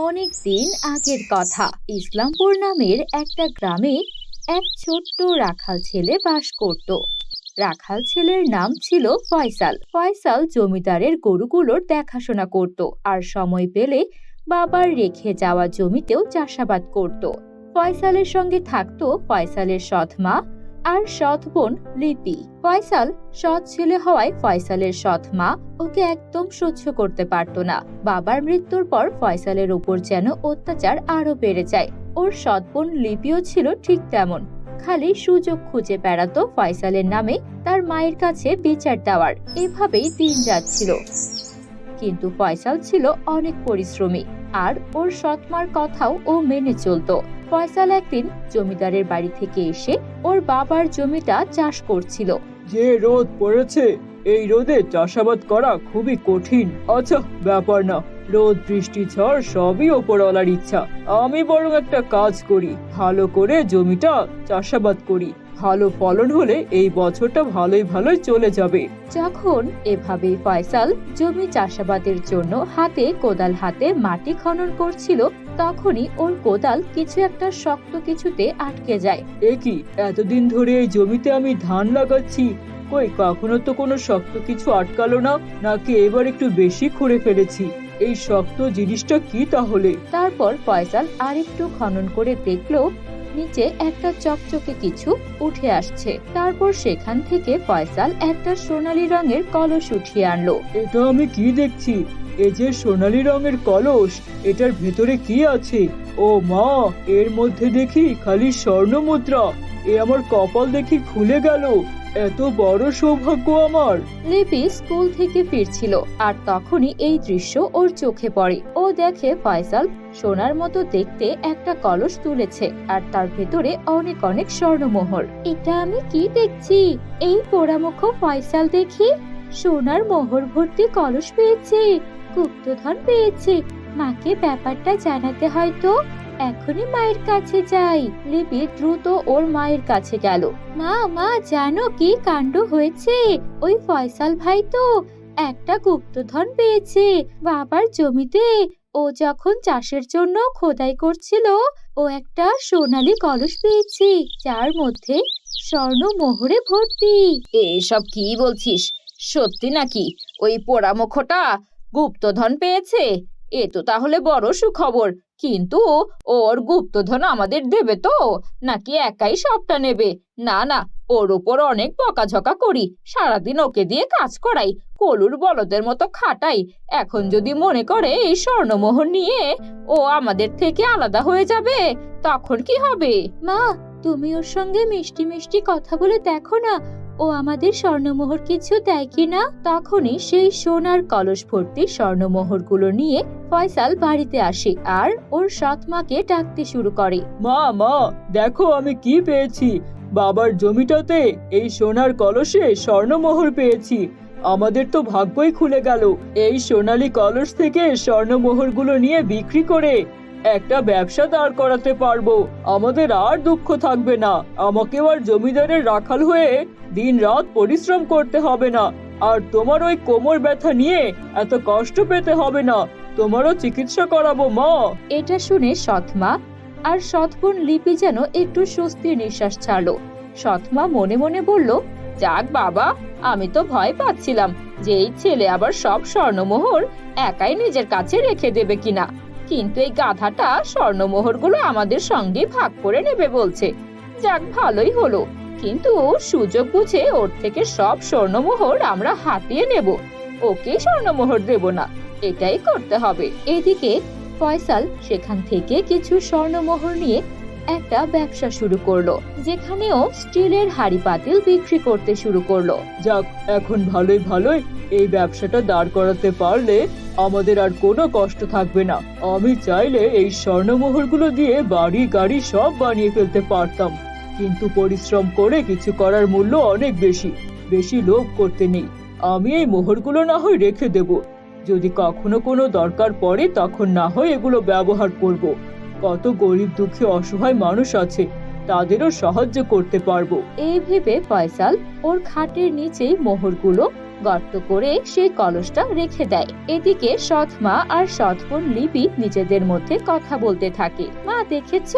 অনেক দিন আগের কথা। ইসলামপুর নামের একটা গ্রামে এক ছোট্ট রাখাল ছেলে বাস করত। রাখাল ছেলের নাম ছিল ফয়সাল। ফয়সাল জমিদারের গরুগুলোর দেখাশোনা করত আর সময় পেলে বাবার রেখে যাওয়া জমিতেও চাষাবাদ করত। ফয়সালের সঙ্গে থাকতো ফয়সালের সৎ মা আর সৎ বোন লিপি। ফয়সাল সৎ ছেলে হওয়ায় ফয়সালের সৎ মা ওকে একদম সহ্য করতে পারতো না। বাবার মৃত্যুর পর ফয়সালের উপর যেন অত্যাচার আরও বেড়ে যায়। ওর সৎ বোন লিপিও ছিল ঠিক তেমন। খালি সুযোগ খুঁজে বেড়াতো ফয়সালের নামে তার মায়ের কাছে বিচার দেওয়ার। এভাবেই দিন যাচ্ছিল। কিন্তু ফয়সাল ছিল অনেক পরিশ্রমী। আর ওর সৎমার কথাও ও মেনে চলতো। ফয়সাল একদিন জমিদারের বাড়ি থেকে এসে ওর বাবার জমিটা চাষ করছিল। যে রোদ পড়েছে এই রোদে চাষাবাদ করা খুবই কঠিন। আচ্ছা ব্যাপার না। রোদ বৃষ্টি ঝড় সবই ওপরওয়ালার ইচ্ছা। আমি বরং একটা কাজ করি ভালো করে জমিটা চাষাবাদ করি। ভালো ফলন হলে এই বছরটা ভালোই ভালোই চলে যাবে। যখন এভাবে ফয়সাল জমি চাষাবাদের জন্য হাতে কোদাল হাতে মাটি খনন করছিল তখনই ওর কোদাল কিছু একটা শক্ত কিছুতে আটকে যায়। এ কি? এতদিন ধরে এই জমিতে আমি ধান লাগাচ্ছি। কই কখনো তো কোনো শক্ত কিছু আটকালো না নাকি এবার একটু বেশি খুঁড়ে ফেলেছি। এই শক্ত জিনিসটা কি তাহলে? তারপর ফয়সাল আরেকটু খনন করে দেখল নিচে একটা চকচকে কিছু উঠে আসছে। তারপর সেখান থেকে ফয়সাল একটা সোনালী রঙের কলস উঠিয়ে আনলো। এটা আমি কি দেখছি? এ যে সোনালী রঙের কলস, এটার ভেতরে কি আছে? ও মা, এর মধ্যে দেখি খালি স্বর্ণ মুদ্রা এ আমার কপাল দেখি খুলে গেল। এত বড় সৌভাগ্য আমার। লিপি স্কুল থেকে ফিরছিল, আর তখনই এই দৃশ্য ওর চোখে পড়ে। ও দেখে ফয়সাল সোনার মতো দেখতে একটা কলস তুলেছে, আর তার ভেতরে অনেক অনেক স্বর্ণমোহর। এটা আমি কি দেখছি? এই পোড়ামুখ ফয়সাল দেখি? সোনার মোহর ভর্তি কলস পেয়েছে, গুপ্তধন পেয়েছে। মাকে ব্যাপারটা জানাতে হয়তো এখনই মায়ের কাছে যাই। লিপি দ্রুত ওর মায়ের কাছে গেল। মা মা, জানো কি কাণ্ড হয়েছে? ওই ফয়সাল ভাই তো একটা গুপ্তধন পেয়েছে বাবার জমিতে। ও যখন চাষের জন্য খোদাই করছিল, ও একটা সোনালী কলস পেয়েছে, যার মধ্যে স্বর্ণ মোহরে ভর্তি। এসব কি বলছিস? সত্যি নাকি? ওই পোড়ামুখটা গুপ্তধন পেয়েছে? এ তো তাহলে বড় সুখবর। কিন্তু ওর গুপ্তধন আমাদের দেবে তো? নাকি একাই সবটা নেবে? না না, ওর ওপর অনেক বকাঝকা করি। সারাদিন ওকে দিয়ে কাজ করাই, কলুর বলদের মতো খাটাই। এখন যদি মনে করে এই স্বর্ণমোহর নিয়ে ও আমাদের থেকে আলাদা হয়ে যাবে, তখন কি হবে? মা, তুমি ওর সঙ্গে মিষ্টি মিষ্টি কথা বলে দেখো না। ও আমাদের স্বর্ণমোহর কিছু দেয় কিনা? তখনই সেই সোনার কলস ভর্তি স্বর্ণমোহরগুলো নিয়ে ফয়সাল বাড়িতে আসে আর ওর সৎ মাকে ডাকতে শুরু করে। মা মা, দেখো আমি কি পেয়েছি। বাবার জমিটাতে এই সোনার কলসে স্বর্ণমোহর পেয়েছি। আমাদের তো ভাগ্যই খুলে গেল। এই সোনালী কলস থেকে স্বর্ণমোহরগুলো নিয়ে বিক্রি করে একটা ব্যবসা দাঁড় করাতে পারব। আমাদের আর দুঃখ থাকবে না। আমাকেও আর জমিদারের রাখাল হয়ে দিন রাত পরিশ্রম করতে হবে না। আর তোমার ওই কোমর ব্যথা নিয়ে এত কষ্ট পেতে হবে না। তোমারও চিকিৎসা করাবো, মা। এটা শুনে সৎমা আর সৎবোন লিপি যেন একটু স্বস্তির নিঃশ্বাস ছাড়লো। সৎমা মনে মনে বলল, যাক বাবা, আমি তো ভয় পাচ্ছিলাম যে এই ছেলে আবার সব স্বর্ণমোহর একাই নিজের কাছে রেখে দেবে কিনা। কিন্তু এই গাধাটা স্বর্ণমোহরগুলো আমাদের সঙ্গে ভাগ করে নেবে বলছে। যাক, ভালোই হলো। কিন্তু সুযোগ বুঝে ওর থেকে সব স্বর্ণমোহর আমরা হাতিয়ে নেব। ওকে স্বর্ণমোহর দেব না, এটাই করতে হবে। এদিকে ফয়সাল সেখান থেকে কিছু স্বর্ণমোহর নিয়ে একটা ব্যবসা শুরু করল, যেখানেও স্টিলের হাড়ি পাতিল বিক্রি করতে শুরু করল। যাক, এখন ভালোই ভালোই। এই ব্যবসাটা দাঁড় করাতে পারলে আমাদের আর কোনো কষ্ট থাকবে না। আমি চাইলে এই স্বর্ণমোহরগুলো দিয়ে বাড়ি, গাড়ি সব বানিয়ে ফেলতে পারতাম। কিন্তু পরিশ্রম করে কিছু করার মূল্য অনেক বেশি। বেশি লোভ করতে নেই। আমি এই মোহরগুলো না হয় রেখে দেব। যদি কখনো কোনো দরকার পড়ে, তখন না হয় এগুলো ব্যবহার করব। কত গরিব দুঃখী অসহায় মানুষ আছে, তাদেরও সাহায্য করতে পারব। এই ভেবে ফয়সাল ওর খাটের নিচেই মোহরগুলো গর্ত করে সেই কলসটা রেখে দেয়। এদিকে সৎ মা আর সৎ বোন লিপি নিজেদের মধ্যে কথা বলতে থাকে। মা, দেখেছ?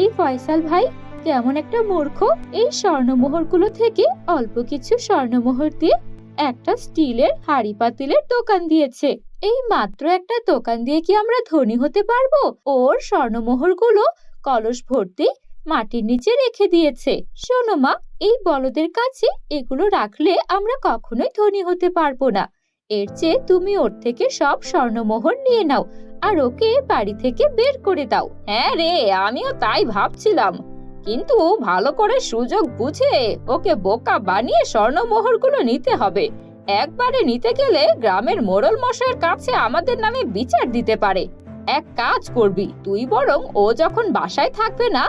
এই ফয়সাল ভাই কেমন একটা মূর্খ। এই স্বর্ণমোহরগুলো থেকে অল্প কিছু স্বর্ণমোহর দিয়ে একটা স্টিলের হাড়ি পাতিলের দোকান দিয়েছে। এই মাত্র একটা দোকান দিয়ে কি আমরা ধনী হতে পারব? ওর স্বর্ণমোহরগুলো কলস ভর্তি মাটির নিচে রেখে দিয়েছে। শোনো মা, এই বলদের কাছে এগুলো রাখলে আমরা কখনোই ধনী হতে পারব না। এর চেয়ে তুমি ওর থেকে সব স্বর্ণমোহর নিয়ে নাও আর ওকে বাড়ি থেকে বের করে দাও। হ্যাঁ রে, আমিও তাই ভাবছিলাম। কিন্তু ভালো করে সুযোগ বুঝে ওকে বোকা বানিয়ে স্বর্ণমোহরগুলো নিতে হবে। একবারে নিতে গেলে গ্রামের মোড়ল মশাইয়ের কাছে আমাদের নামে বিচার দিতে পারে। এক কাজ করবি, তুই বরং ও যখন বাসায় থাকবে না,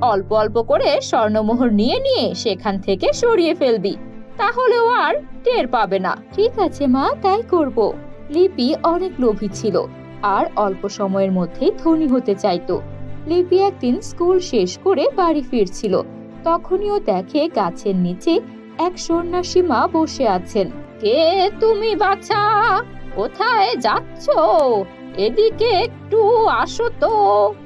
অল্প অল্প করে স্বর্ণমোহর নিয়ে নিয়ে সেখান থেকে সরিয়ে ফেলবি। তাহলে ও আর টের পাবে না। ঠিক আছে মা, তাই করব। লিপি অনেক লোভী ছিল, আর অল্প সময়ের মধ্যেই ধনী হতে চাইতো। লিপি একদিন স্কুল শেষ করে বাড়ি ফিরছিল। তখনই ও দেখে গাছের নিচে এক সন্ন্যাসী মা বসে আছেন। কে তুমি বাছা? কোথায় যাচ্ছ? এদিকে একটু আসো তো।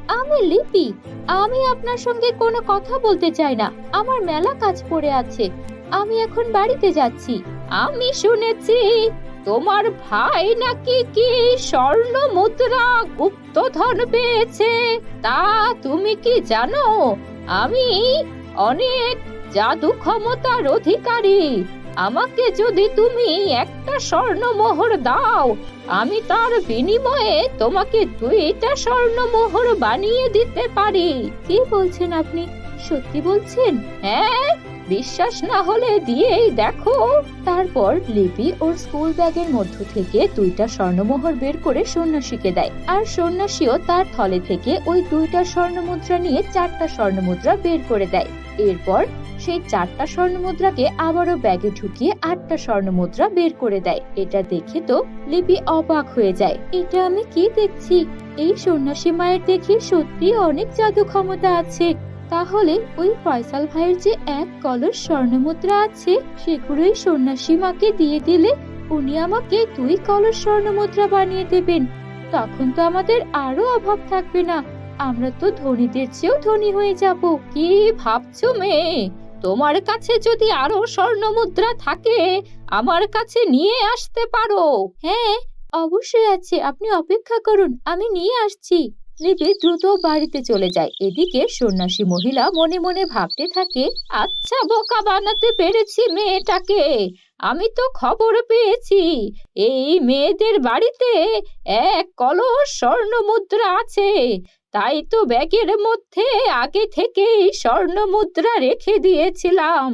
আমি লিপি। আমি আপনার সঙ্গে কোনো কথা বলতে চাই না। আমার মেলা কাজ পড়ে আছে। আমি এখন বাড়িতে যাচ্ছি। আমি শুনেছি তোমার ভাই নাকি কি স্বর্ণ মুদ্রা গুপ্তধন পেয়েছে? তা তুমি কি জানো? আমি অনেক জাদু ক্ষমতার অধিকারী। আমাকে যদি তুমি একটা স্বর্ণমোহর দাও আমি তার বিনিময়ে তোমাকে দুইটা স্বর্ণমোহর বানিয়ে দিতে পারি। কি বলছেন আপনি? সত্যি বলছেন? হ্যাঁ বিশ্বাস না হলে দিয়েই দেখো। তারপর লিপি ওর স্কুল ব্যাগের মধ্য থেকে দুইটা স্বর্ণমোহর বের করে সন্ন্যাসীকে দেয়। আর সন্ন্যাসীও তার থলে থেকে ওই দুইটা স্বর্ণমুদ্রা নিয়ে চারটা স্বর্ণমুদ্রা বের করে দেয়। এরপর সেই চারটা স্বর্ণমুদ্রাকে আবারও ব্যাগে ঢুকিয়ে আটটা স্বর্ণমুদ্রা বের করে দেয়। এটা দেখে তো লিপি অবাক হয়ে যায়। এটা আমি কি দেখছি? এই সন্ন্যাসী মায়ের দেখি সত্যি অনেক জাদু ক্ষমতা আছে। তাহলে ওই ফয়সাল ভাইয়ের যে এক কলস স্বর্ণমুদ্রা আছে, সেগুলোই সন্ন্যাসী মাকে দিয়ে দিলে উনি আমাকে দুই কলস স্বর্ণমুদ্রা বানিয়ে দেবেন। তখন তো আমাদের আরও অভাব থাকবে না। আমরা তো ধনীদের চেয়েও ধনী হয়ে যাব। কি ভাবছ মেয়ে? তোমার কাছে যদি আরও স্বর্ণ মুদ্রা থাকে, আমার কাছে নিয়ে আসতে পারো। হ্যাঁ অবশ্যই আছে। আপনি অপেক্ষা করুন, আমি নিয়ে আসছি। লিপি দ্রুত বাড়িতে চলে যায়। এদিকে সন্ন্যাসী মহিলা মনে মনে ভাবতে থাকে আচ্ছা বোকা বানাতে পেরেছি মেয়েটাকে। আমি তো খবর পেয়েছি, এই মেয়েদের বাড়িতে এক কলস স্বর্ণ মুদ্রা আছে। তাই তো ব্যাগের মধ্যে আগে থেকেই স্বর্ণ মুদ্রা রেখে দিয়েছিলাম।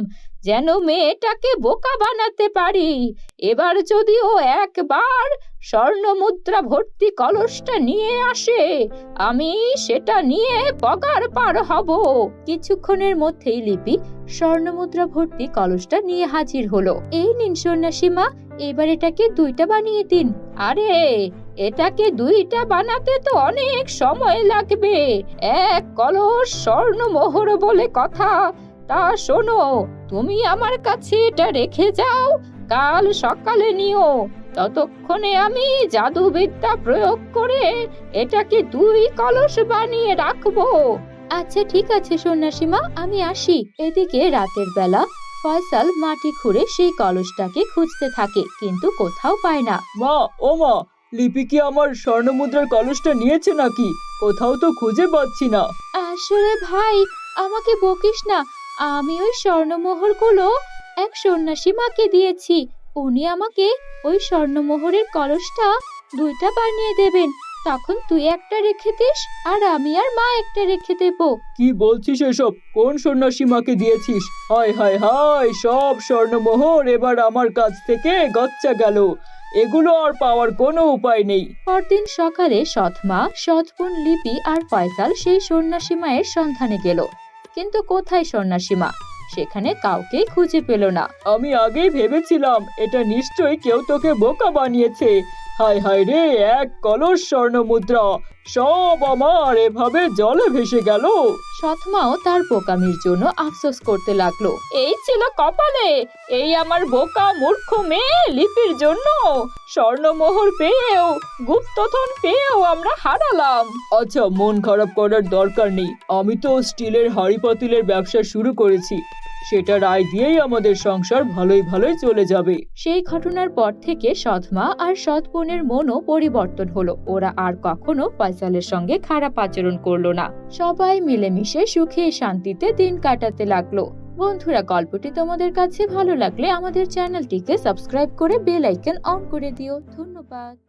যেন মেয়েটাকে বোকা বানাতে পারি। এবার যদি ও একবার স্বর্ণ মুদ্রা ভর্তি কলসটা নিয়ে আসে, আমি সেটা নিয়ে পগার পার হব। কিছুক্ষণের মধ্যেই লিপি স্বর্ণমুদ্রা ভর্তি কলসটা নিয়ে হাজির হলো। এই নিন সন্ন্যাসী মা এবার এটাকে দুইটা বানিয়ে দিন। আরে, এটাকে দুইটা বানাতে তো অনেক সময় লাগবে। এক কলস স্বর্ণ মোহর বলে কথা। তা শোনো তুমি আমার কাছে এটা রেখে যাও। কাল সকালে নিও। ততক্ষণে আমি জাদুবিদ্যা প্রয়োগ করে এটাকে দুই কলস বানিয়ে রাখব। আচ্ছা ঠিক আছে সন্ন্যাসী মা আমি আসি। এদিকে রাতের বেলা ফয়সাল মাটি খুঁড়ে সেই কলসটাকে খুঁজতে থাকে কিন্তু কোথাও পায় না। মা ও মা লিপি কি আমার স্বর্ণমুদ্রার কলসটা নিয়েছে নাকি? কোথাও তো খুঁজে পাচ্ছি না। আসলে ভাই আমাকে বকিস না আমি ওই স্বর্ণমোহরগুলো এক সন্ন্যাসী মাকে দিয়েছি। উনি আমাকে ওই স্বর্ণমোহরের কলসটা দুইটা বানিয়ে দেবেন। তখন তুই একটা রেখে দিস আর আমি আর মা একটা রেখে দেবো। কি বলছিস এসব? কোন সন্ন্যাসী মাকে দিয়েছিস? হায় হায় হায় সব স্বর্ণমোহর এবার আমার কাছ থেকে গচ্চা গেল। এগুলো আর পাওয়ার কোনো উপায় নেই। পরদিন সকালে সৎমা সৎবোন লিপি আর ফয়সাল সেই সন্ন্যাসী মায়ের সন্ধানে গেল। কিন্তু কোথায় সন্ন্যাসীমা? সেখানে কাউকে খুঁজে পেল না। আমি আগেই ভেবেছিলাম, এটা নিশ্চয়ই কেউ তোকে বোকা বানিয়েছে। হায় হায় রে, এক কলস স্বর্ণ মুদ্রা সব আমার এভাবে জলে ভেসে গেল। সৎমাও তার বোকামির জন্য আফসোস করতে লাগল। এই ছিল কপালে এই আমার বোকা মূর্খ মেয়ে লিপির জন্য। স্বর্ণমোহর পেয়েও গুপ্তধন পেয়েও আমরা হারালাম। আচ্ছা মন খারাপ করার দরকার নেই। আমি তো স্টিলের হাঁড়ি পাতিলের ব্যবসা শুরু করেছি। সেটার আয় দিয়েই আমাদের সংসার ভালোই ভালোই চলে যাবে। সেই ঘটনার পর থেকে সৎমা আর সৎ বোনের মনও পরিবর্তন হলো। ওরা আর কখনো ফয়সালের সঙ্গে খারাপ আচরণ করল না। সবাই মিলেমিশে সুখে শান্তিতে দিন কাটাতে লাগল। বন্ধুরা, গল্পটি তোমাদের কাছে ভালো লাগলে আমাদের চ্যানেলটিকে সাবস্ক্রাইব করে বেল আইকন অন করে দিও। ধন্যবাদ।